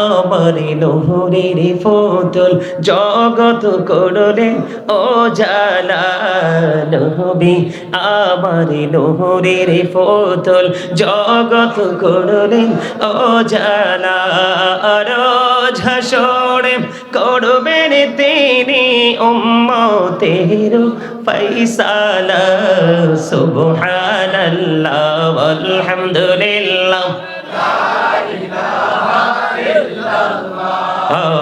আমার নহরের ফোতল জগত করলেন ও জালা আমার নহরের ফোতল জগত করলেন ও জালা হাসরে করবেন তিনি উম্মতের ফৈসালা সুবহানাল্লাহ আলহামদুলিল্লাহ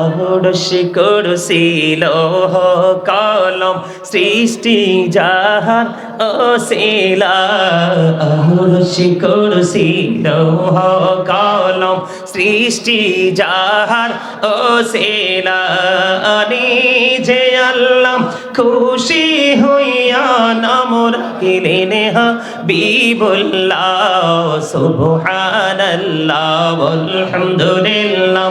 আহরসি করছিল কলম, সৃষ্টি যাহার অশিলা। আহরসি করছিল কলম, সৃষ্টি যাহার অশিলা। নিজে আল্লাহ খুশি হইয়া নামর কিলেন হাবিবুল্লাহ সুবহানাল্লাহ, আলহামদুলিল্লাহ।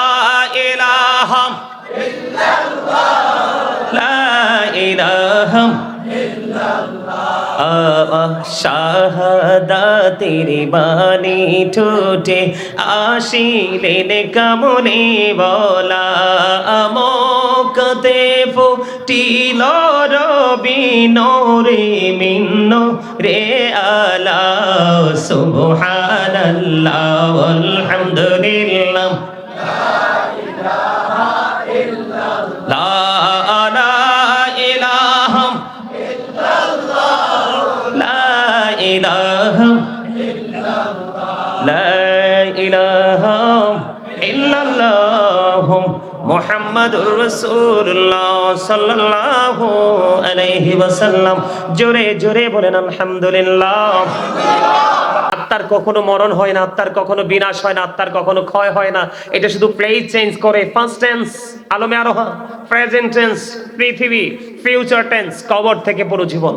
ইলাহা শাহাদাতের বাণী ঠোঁটে আসিলেন কামনে বলা। আমকতে ফুটিল রবি রে মিন্ন রে আলা। সুবহানাল্লাহ আলহামদুলিল্লাহ মুহাম্মাদুর রাসূলুল্লাহ সাল্লাল্লাহু আলাইহি ওয়াসাল্লাম। জোরে জোরে বলেন, আলহামদুলিল্লাহ। আত্মার কখনো মরণ হয় না, আত্মার কখনো বিনাশ হয় না, আত্মার কখনো ক্ষয় হয় না। এটা শুধু প্লেস চেঞ্জ করে ফার্স্ট টেন্স আলমে আরোহা প্রেজেন্ট টেন্স পৃথিবী ফিউচার টেন্স কবর থেকে পুরো জীবন।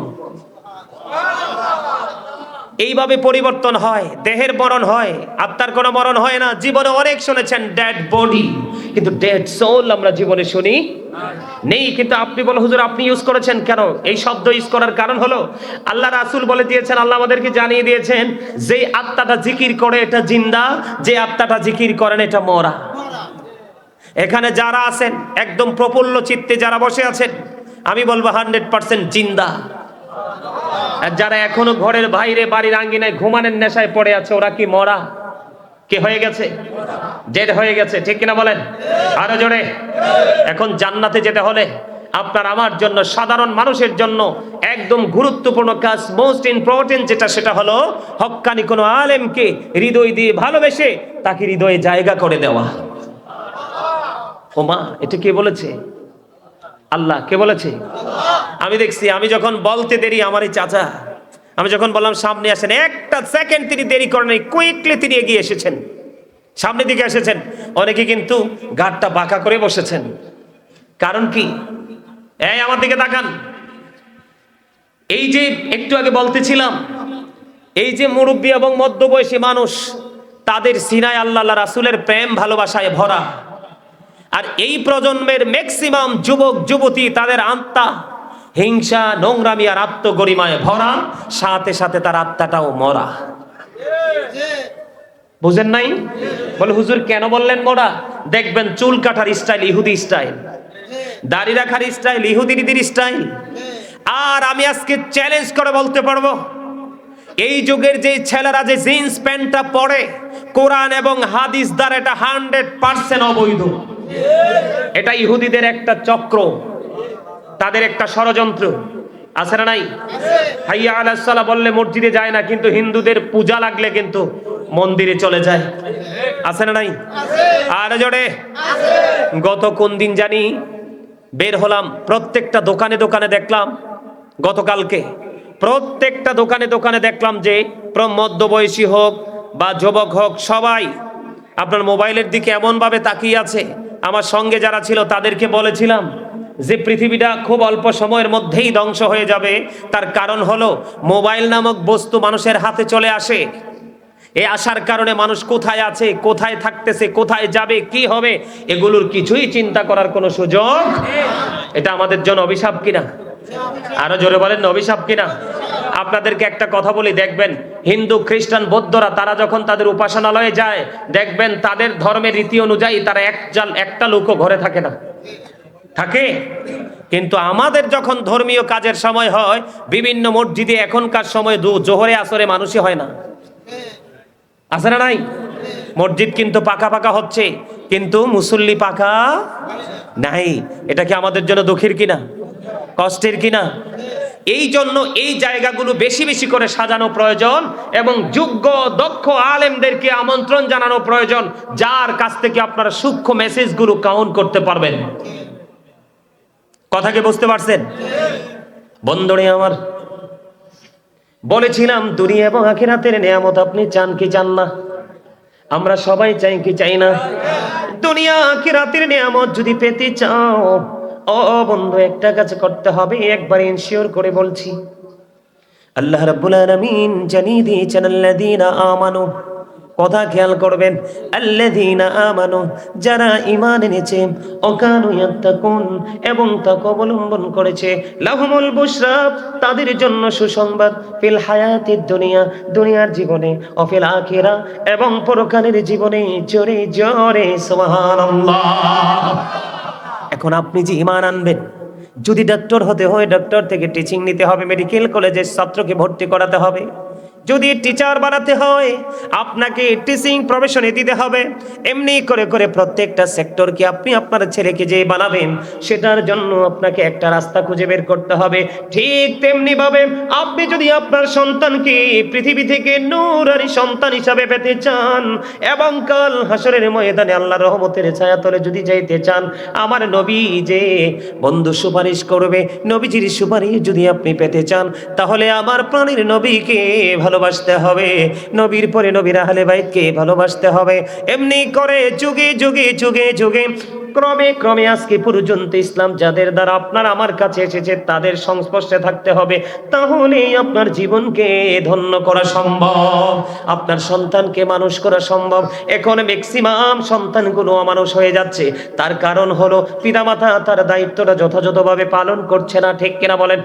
এইভাবে পরিবর্তন হয়, দেহের মরণ হয়, আত্মার কোনো মরণ হয় না। জীবনে অনেক শুনেছেন ডেড বডি কিন্তু ডেড সোল আমরা জীবনে শুনি নেই। কিন্তু আপনি বলো হুজুর, আপনি ইউজ করেছেন কেন? এই শব্দ ইউজ করার কারণ হলো, আল্লাহ রাসুল বলে দিয়েছেন, আল্লাহ আমাদেরকে জানিয়ে দিয়েছেন যে আত্মাটা জিকির করে, এটা জিন্দা, যে আত্মাটা জিকির করেন এটা মরা। এখানে যারা আছেন, একদম প্রফুল্ল চিত্তে যারা বসে আছেন, আমি বলব হান্ড্রেড পার্সেন্ট জিন্দা। আর যারা এখনও ঘরের বাইরে বাড়ির আঙ্গিনায় ঘুমানের নেশায় পড়ে আছে, ওরা কি মরা? কে হয়ে গেছে? ডেড হয়ে গেছে, ঠিক কিনা বলেন? আরও জোরে। এখন জান্নাতে যেতে হলে আপনার আমার জন্য, সাধারণ মানুষের জন্য একদম গুরুত্বপূর্ণ কাজ মোস্ট ইম্পর্টেন্ট যেটা, সেটা হলো হক্কানি কোনো আলেমকে হৃদয় দিয়ে ভালোবেসে তাকে হৃদয়ে জায়গা করে দেওয়া। ও মা এটা কে বলেছে? আল্লাহ, কে বলেছে? আমি দেখছি, আমি যখন বলতে দেরি আমার এই চাচা, আমি যখন বললাম, সামনে আসেন, একটা সেকেন্ড তিনি দেরি করেন কুইকলি তিনি এগিয়ে এসেছেন। সামনের দিকে এসেছেন। অনেকে কিন্তু ঘাটটা বাঁকা করে বসেছেন। কারণ কি? এই, আমার দিকে তাকান। এই যে একটু আগে বলতেছিলাম, এই যে মুরব্বী এবং মধ্যবয়সী মানুষ, তাদের সিনায় আল্লাহ রাসুলের প্রেম, ভালোবাসায় ভরা। আর এই প্রজন্মের ম্যাক্সিমাম যুবক, যুবতী, তাদের আত্মা হিংসা, নোংরামি আর আত্মগরিমায় ভরা, সাথে সাথে তার আত্মাটাও মরা। বুঝেন নাই? বলে, হুজুর, কেন বললেন মোরা? দেখবেন, চুল কাটার স্টাইল ইহুদি স্টাইল, দাড়ি রাখার স্টাইল ইহুদি রীতির স্টাইল। আর আমি আজকে চ্যালেঞ্জ করে বলতে পারব, এই যুগের যে ছেলেরা যে জিন্স, প্যান্টটা পরে, কোরআন এবং হাদিস দ্বারা এটা হান্ড্রেড পার্সেন্ট অবৈধ। এটা ইহুদিদের একটা চক্র। তাদের একটা ষড়যন্ত্র। আছে না নাই? হাইয়া আলাহ বললে মসজিদে যায় না, কিন্তু হিন্দুদের পূজা লাগলে কিন্তু মন্দিরে চলে যায়। আছে না নাই? আর জোরে। গত কোন দিন জানি বের হলাম, প্রত্যেকটা দোকানে দোকানে দেখলাম, গতকালকে প্রত্যেকটা দোকানে দোকানে দেখলাম যে মধ্যবয়সী হোক বা যুবক হোক, সবাই আপনার মোবাইলের দিকে এমনভাবে তাকিয়ে আছে। আমার সঙ্গে যারা ছিল তাদেরকে বলেছিলাম যে পৃথিবীটা খুব অল্প সময়ের মধ্যেই ধ্বংস হয়ে যাবে, তার কারণ হলো মোবাইল নামক বস্তু মানুষের হাতে চলে আসে। এ আসার কারণে মানুষ কোথায় আছে, কোথায় থাকতেছে, কোথায় যাবে, কি হবে, এগুলোর কিছুই চিন্তা করার কোনো সুযোগ এটা আমাদের জন্য অভিশাপ কিনা? আরও জোরে বলেন, অভিশাপ কিনা? আপনাদেরকে একটা কথা বলি, দেখবেন, হিন্দু, খ্রিস্টান, বৌদ্ধরা, তারা যখন তাদের উপাসনালয়ে যায়, দেখবেন তাদের ধর্মের রীতি অনুযায়ী তারা একজাল একটা লোকও ঘরে থাকে না। থাকে। কিন্তু আমাদের যখন ধর্মীয় কাজের সময় হয়, বিভিন্ন মসজিদে এখনকার সময় দু জোহরে, আসরে মানুষই হয় না। আছে না নাই? মসজিদ কিন্তু পাকা পাকা হচ্ছে, কিন্তু মুসল্লি পাকা নাই। এটা কি আমাদের জন্য দুঃখের কিনা? কষ্টের কিনা? এই জন্য এই জায়গাগুলো বেশি বেশি করে সাজানো প্রয়োজন এবং যোগ্য, দক্ষ আলেমদেরকে আমন্ত্রণ জানানো প্রয়োজন, যার কাছ থেকে আপনারা সূক্ষ্ম মেসেজগুলো কাউন্ট করতে পারবেন। কথা কি বুঝতে পারছেন? বন্ধুরে আমার, বলেছিলাম দুনিয়া এবং আখিরাতের নিয়ামত, আপনি চান কি চান না? আমরা সবাই চাই কি চাই না? দুনিয়া, আখিরাতের নিয়ামত যদি পেতে চাও, ও বন্ধু, একটা কাজ করতে হবে, একবার ইনশিওর করে বলছি। আল্লাহ রাব্বুল আলামিন জানিয়ে দিয়েছেন, আল্লাযীনা আমানু কথা খেয়াল করবেন। আল্লাযীনা আমানু, যারা ঈমান এনেছে অকানু ইয়াত্তাকুন, এবং তাকে অবলম্বন করেছে, লাহুমুল বুশরা, তাদের জন্য সুসংবাদ ফিল হায়াতিদ দুনিয়া, দুনিয়ার জীবনে অফিল আখিরা, এবং পরকালের জীবনে জোরে জোরে, সুবহানাল্লাহ। এখন আপনি যে ইমান আনবেন, যদি ডক্টর হতে হয় ডক্টর থেকে টিচিং নিতে হবে মেডিকেল কলেজের ছাত্রকে ভর্তি করাতে হবে। যদি টিচার বানাতে হয়, আপনাকে টিচিং প্রফেশনে দিতে হবে। এমনি করে করে প্রত্যেকটা সেক্টরকে আপনি আপনার ছেলেকে যে বানাবেন, সেটার জন্য আপনাকে একটা রাস্তা খুঁজে বের করতে হবে। ঠিক তেমনি ভাবে আপনি যদি আপনার সন্তানকে পৃথিবী থেকে নূরারি সন্তান হিসাবে পেতে চান, এবং কাল হাসরের ময়দানে আল্লাহ রহমতের ছায়াতলে যদি যাইতে চান, আমার নবী যে বন্ধু সুপারিশ করবে, নবীজির সুপারিশ যদি আপনি পেতে চান, তাহলে আমার প্রাণীর নবীকে ভালোবাসতে হবে। নবীর পরে নবীর আহলে বাইতকে ভালোবাসতে হবে। এমনি করে যুগে যুগে যুগে যুগে ক্রমে ক্রমে আজকে পর্যন্ত ইসলাম যাদের দ্বারা আপনার আমার কাছে এসেছে তাদের সংস্পর্শে থাকতে হবে। তাহলেই আপনার জীবনকে ধন্য করা সম্ভব। আপনার সন্তানকে মানুষ করা সম্ভব। এখন ম্যাক্সিমাম সন্তানগুলো অমানুষ হয়ে যাচ্ছে। তার কারণ হলো পিতামাতা তার দায়িত্বটা যথাযথভাবে পালন করছে না ঠিক কিনা বলেন?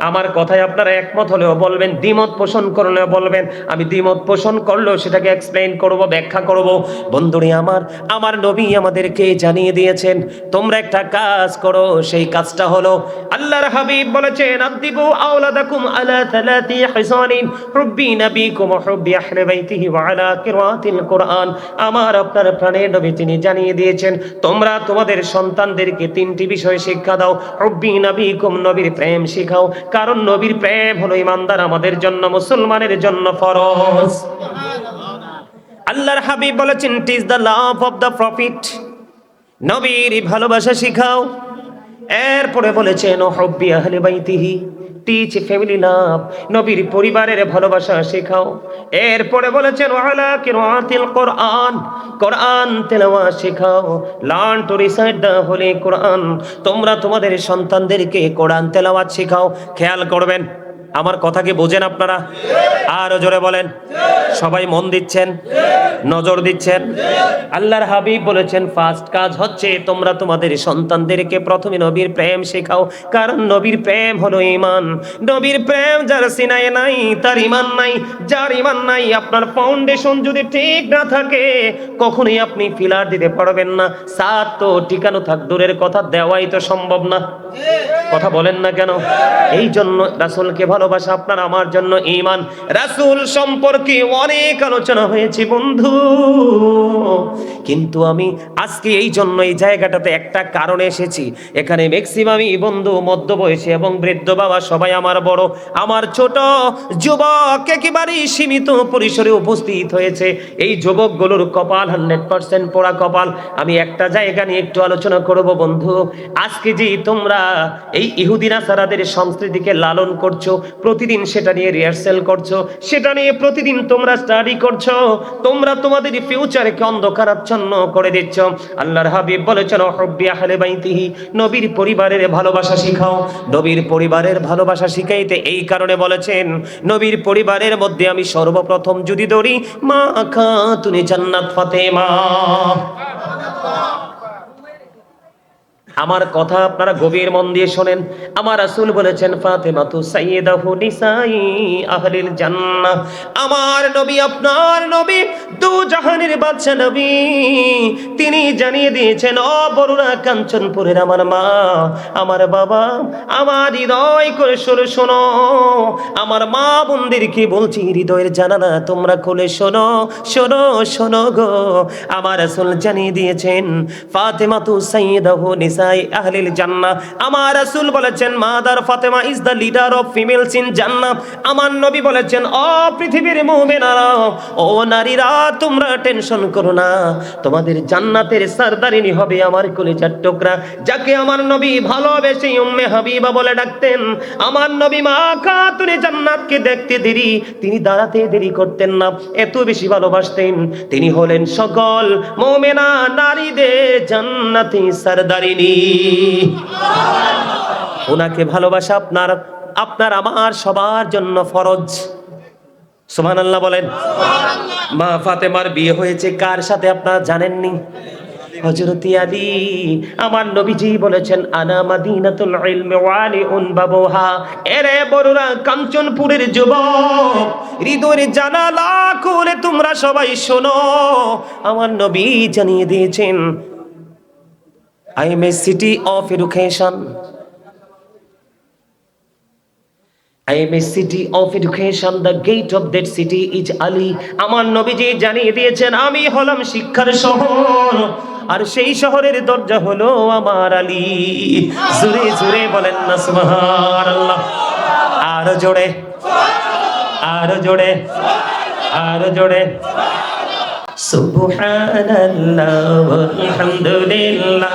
আমার কথায় আপনারা একমত হলেও বলবেন দ্বিমত পোষণ করলেও বলবেন, আমি দ্বিমত পোষণ করলেও সেটাকে এক্সপ্লেইন করব, ব্যাখ্যা করব। বন্ধুরি আমার আমার নবী আমাদেরকে জানিয়ে দিয়েছেন, তোমরা একটা কাজ করো, সেই কাজটা হলো, আল্লাহর হাবিব বলেছেন আদিবু আওলাদাকুম আলা থালাতি হিসানিন, হুব্বি নবীকুম হুব্বি আহলে বাইতিহি ওয়া আলা কিরাতিল কুরআন। আমার, আপনার প্রাণের নবী তিনি জানিয়ে দিয়েছেন, তোমরা তোমাদের সন্তানদেরকে তিনটি বিষয় শিক্ষা দাও, হুব্বি নবীকুম নবীর প্রেম শিখাও, কারণ নবীর প্রেম হলো ইমানদার আমাদের জন্য মুসলমানের জন্য ফরজ। আল্লাহর হাবিব বলেছেন teach the love of the prophet নবীর ভালোবাসা শিখাও। এরপরে বলেছেন হব্বি আহলে বাইতিহি টিচ ফ্যামিলি লাভ নবীর পরিবারের ভালোবাসা শেখাও। এরপরে বলেছেন, ওয়ালা কিরাতিল কোরআন কোরআন তেলাওয়াত শেখাও। Learn to recite the holy Quran তোমরা তোমাদের সন্তানদেরকে কোরআন তেলাওয়াত শেখাও। খেয়াল করবেন। আমার কথা কি বোঝেন আপনারা? আরও জোরে বলেন। সবাই মন দিচ্ছেন? নজর দিচ্ছেন? আল্লাহর হাবিব বলেছেন, ফার্স্ট কাজ হচ্ছে তোমরা তোমাদের সন্তানদেরকে প্রথমে নবীর প্রেম শেখাও। কারণ নবীর প্রেম হলো ইমান নবীর প্রেম যার সিনায় নাই, তার ইমান নাই। যার ইমান নাই, আপনার ফাউন্ডেশন যদি ঠিক না থাকে, কখনোই আপনি ফিলার দিতে পারবেন না। সাত তো ঠিকানো থাক, দূরের কথা, দেওয়াই তো সম্ভব না। কথা বলেন না কেন? এই জন্য রাসূলকে ভালোবাসা আপনার, আমার জন্য ঈমান। রাসূল সম্পর্কে অনেক আলোচনা হয়েছে, বন্ধু। কিন্তু আমি আজকে এই জন্য এই জায়গাটাতে একটা কারণে এসেছি। এখানে ম্যাক্সিমামই বন্ধু, মধ্যবয়সী এবং বৃদ্ধ বাবা সবাই আমার বড়। আমার ছোট যুবক একেবারেই সীমিত পরিসরে উপস্থিত হয়েছে। এই যুবকগুলোর কপাল হান্ড্রেড পার্সেন্ট পোড়া কপাল। আমি একটা জায়গা নিয়ে একটু আলোচনা করব বন্ধু। আজকে যে তোমরা এই ইহুদিনা সারাদের সংস্কৃতিকে লালন করছ, প্রতিদিন সেটা নিয়ে রিহার্সেল করছ, সেটা নিয়ে প্রতিদিন তোমরা স্টাডি করছ, তোমরা তোমাদের ফিউচারকে অন্ধকারাচ্ছন্ন করে দিচ্ছ। আল্লাহর হাবিব বলেছেন হব্বি আহলে বাইতিহি, নবীর পরিবারের ভালোবাসা শিখাও। নবীর পরিবারের ভালোবাসা শিখাইতে এই কারণে বলেছেন, নবীর পরিবারের মধ্যে আমি সর্বপ্রথম যদি ধরি, মা খাতুনি জান্নাত ফাতেমা। আমার কথা আপনারা গভীর মন দিয়ে শোনেন। আমার রাসূল বলেছেন ফাতেমা তু সাইয়্যিদাহু নিসাই আহলিল জান্নাহ। আমার নবী, আপনার নবী, দু জাহানের বাদশা নবী, তিনি জানিয়ে দিয়েছেন, ও বরুণা কাঞ্চনপুরের আমার মা, আমার বাবা, আমার হৃদয় করে সরে শোনো। আমার মা বন্দির কি বলছি, হৃদয়ের জানানা তোমরা খুলে শোনো শোনো শোনো গো। আমার রাসূল জানিয়ে দিয়েছেন ফাতেমা তু সাইয়্যিদাহু নিসাই আহলিল জান্নাহ। আমার রাসূল বলেছেন, mother Fatima is the leader of females in Jannah. আমার নবী বলেছেন ও পৃথিবীর মুমিনারা, ও নারীরা, তোমরা টেনশন করো না। তোমাদের জান্নাতের সরদারিনী হবে আমার কলিজার টুকরা, যাকে আমার নবী ভালোবেসে উম্মে হাবিবা বলে ডাকতেন। আমার নবী মা খাতুনে জান্নাতকে দেখতে দেরি, তিনি দাঁড়াতে দেরি করতেন না, এত বেশি ভালোবাসতেন। তিনি হলেন সকল মোমেনা নারীদের জান্নাতি সরদারিনী। ওনাকে ভালোবাসা আপনার আপনার আমার সবার জন্য ফরজ। সুবহানাল্লাহ বলেন, মা ফাতেমার বিয়ে হয়েছে, কার সাথে আপনারা জানেননি? হযরতি আলী, আমার নবীজি বলেছেন, আনা মাদিনাতুল ইলমি ওয়ালি উন বাবুহা। এরে বড়রা, কাঞ্চনপুরের যুবক, হৃদয়ের জানালা খুলে তোমরা সবাই শোনো। আমার নবী জানিয়ে দিয়েছেন I am a city of education I am a city of education. The gate of that city is Ali. আমার নবীজি জানিয়ে দিয়েছেন, আমি হলাম শিক্ষার শহর। আর সেই শহরের দরজা হলো আমার আলী। জুড়ে জুড়ে বলেন না, সুবহানাল্লাহ। আর জোরে আর জোরে আর জোরে। সুবহানাল্লাহ আলহামদুলিল্লাহ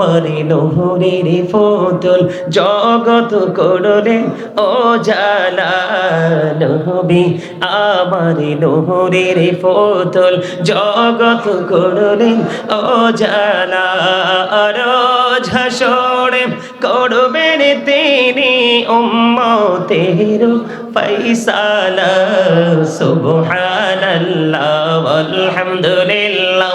আমার নহরের ফতুল জগত করলে ও জালা নবী, আমার নহরের ফতুল জগত করলে ও জালা করবেন তিনি উম্মতের ফৈসালা সুবহানাল্লাহ আলহামদুলিল্লাহ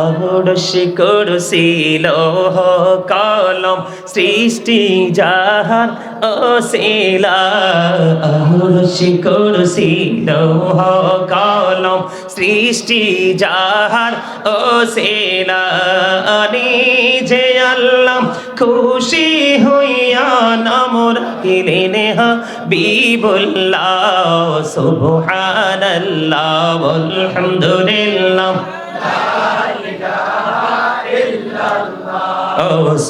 আহরসি করছিল কলম সৃষ্টি যাহার অশিলা। আহরসি করছিল কলম সৃষ্টি যাহার অশিলা। নিজে আল্লাহ খুশি হইয়া নামর কিলেনে হাবিবুল্লাহ সুবহানাল্লাহ আলহামদুলিল্লাহ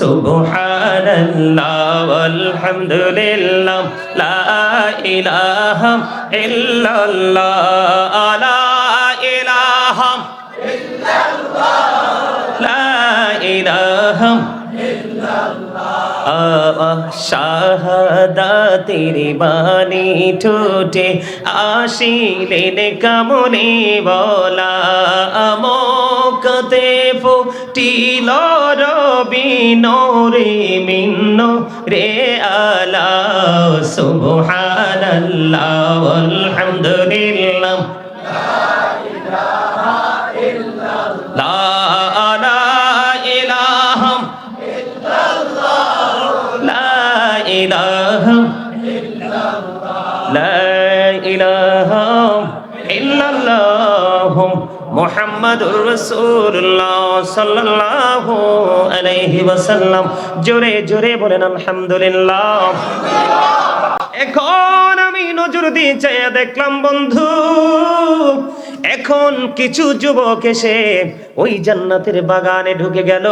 সুবহানাল্লাহ আলহামদুলিল্লাহ লা ইলাহা ইল্লাল্লাহ, লা ইলাহা। লা ইলাহা শাহাদাতের বাণী ঠোঁটে আসিলেন কামনে বলা আমকতে ফুটিল রবি নরে মিন্ন রে আলা সুবহানাল্লাহ আলহামদুলিল্লাহ। লা লা ইলাহা লা সাল্লাল্লাহু জোরে জোরে বলেন আলহামদুলিল্লাহ। এখন আমি নজর দিয়ে দেখলাম বন্ধু এখন কিছু যুবক এসে ওই জান্নাতের বাগানে ঢুকে গেল।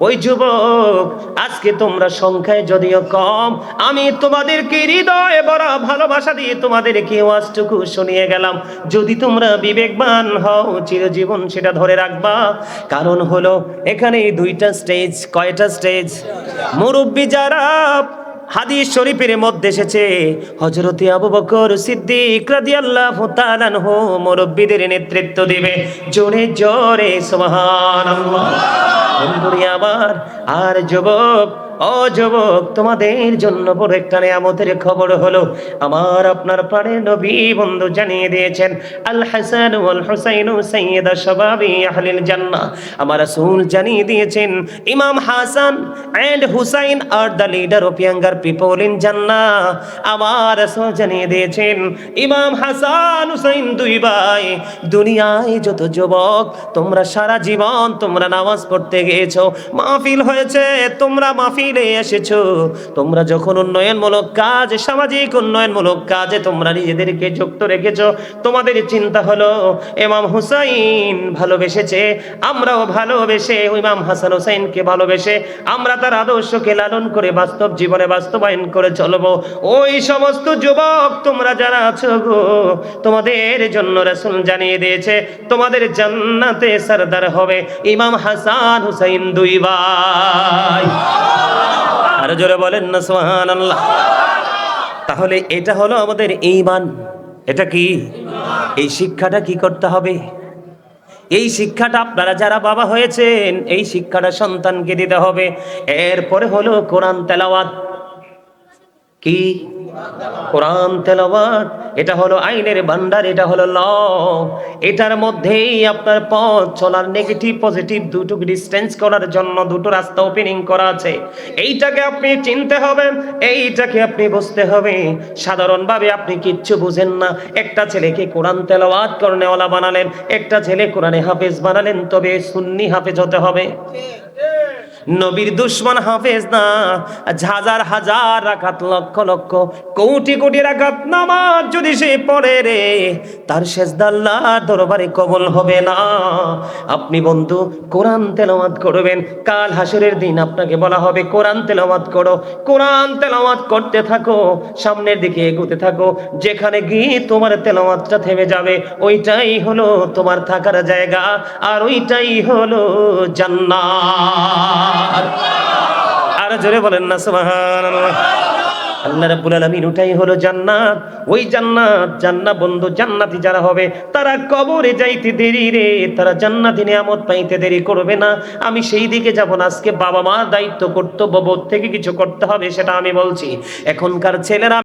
ওই যুবক, আজকে তোমরা সংখ্যায় যদিও কম, আমি তোমাদেরকে হৃদয়ে বড় ভালোবাসা দিয়ে তোমাদেরকে ওয়াজটুকু শুনিয়ে গেলাম। যদি তোমরা বিবেকবান হও, চিরজীবন সেটা ধরে রাখবা। কারণ হলো এখানে দুইটা স্টেজ কয়টা স্টেজ মুরব্বী যারা হাদিস শরীফের মধ্যে এসেছে, হযরতে আবু বকর সিদ্দিক রাদিয়াল্লাহু তাআলা আনহু মুরব্বিদের নেতৃত্ব দিবে। জোরে জোরে, সুবহানাল্লাহ। বন্ধুরা আমার, আর যুবক ও যুবক, তোমাদের জন্য বড় একটা নিয়ামতের খবর হলো, আমার আপনার নবী বন্ধু জানিয়ে দিয়েছেন, আল হাসান ওয়াল হুসাইন শাবাবি আহলিল জান্নাহ। আমার রাসূল জানিয়ে দিয়েছেন, Imam Hasan and Husain are the leader of younger people in Jannah. আমার রাসূল জানিয়ে দিয়েছেন, ইমাম হাসান হুসাইন দুই ভাই, দুনিয়ায় যত যুবক, তোমরা সারা জীবন তোমরা নামাজ পড়তে গিয়েছো, মাহফিল হয়েছে, তোমরা মাহফিলে এসেছ। তোমরা যখন উন্নয়নমূলক কাজ, সামাজিক উন্নয়নমূলক কাজে তোমরা নিজেদেরকে যুক্ত রেখেছো, তোমাদের চিন্তা হলো, ইমাম হুসাইন ভালোবেসেছে, আমরাও ভালোবেসে, ইমাম হাসান হুসাইনকে ভালোবেসে, আমরা তার আদর্শকে লালন করে বাস্তব জীবনে বাস্তবায়ন করে চলবো। ওই সমস্ত যুবক তোমরা যারা আছো গো, তোমাদের জন্য রাসূল জানিয়ে দিয়েছে, তোমাদের জান্নাতে সরদার হবে ইমাম হাসান হুসাইন দুই ভাই। আর জোরে বলেন না সোহান আল্লাহ তাহলে এটা হলো আমাদের ঈমান। এটা কি? এই শিক্ষাটা কি করতে হবে? এই শিক্ষাটা আপনারা যারা বাবা হয়েছেন, এই শিক্ষাটা সন্তানকে দিতে হবে। এরপরে হলো কোরআন তেলাওয়াত। কি? কোরআন তেলাওয়াত, এটা হলো আইনের ভান্ডার, এটা হলো ল। এটার মধ্যেই আপনার পথ চলার নেগেটিভ পজিটিভ দুটো ডিস্টেন্স করার জন্য দুটো রাস্তা ওপেনিং করা আছে। এইটাকে আপনি চিনতে হবে, এইটাকে আপনি বুঝতে হবে। সাধারণভাবে আপনি কিচ্ছু বুঝেন না। একটা ছেলেকে কোরআন তেলাওয়াত করনেওয়ালা বানালেন, একটা ছেলে কোরআনে হাফেজ বানালেন, তবে সুন্নি হাফেজ হতে হবে। নবীর দুশ্মন হাফেজ না। হাজার হাজার রাখাত, লক্ষ লক্ষ, কোটি কোটি রাখাত নামাজ যদি সে পড়ে রে, তার শেষদাল্লার দরবারে কবল হবে না। আপনি বন্ধু, কোরআন তেলাওয়াত করবেন, কাল হাসরের দিন আপনাকে বলা হবে, কোরআন তেলাওয়াত করো, কোরআন তেলাওয়াত করতে থাকো, সামনের দিকে এগোতে থাকো, যেখানে গিয়ে তোমার তেলাওয়াতটা থেমে যাবে, ওইটাই হলো তোমার থাকার জায়গা, আর ওইটাই হলো জান্নাত। আর জোরে বলেন না, সুবহানাল্লাহ। আল্লাহ রাব্বুল আলামিন, ওটাই হলো জান্নাত। ওই জান্নাত জান্নাত বন্ধু, জান্নাতি যারা হবে, তারা কবরে যাইতে দেরি রে। তারা জান্নাতি নিয়ামত পাইতে দেরি করবে না। আমি সেই দিকে যাব না। আজকে বাবা মার দায়িত্ব, কর্তব্য বোধ থেকে কিছু করতে হবে, সেটা আমি বলছি। এখনকার ছেলেরা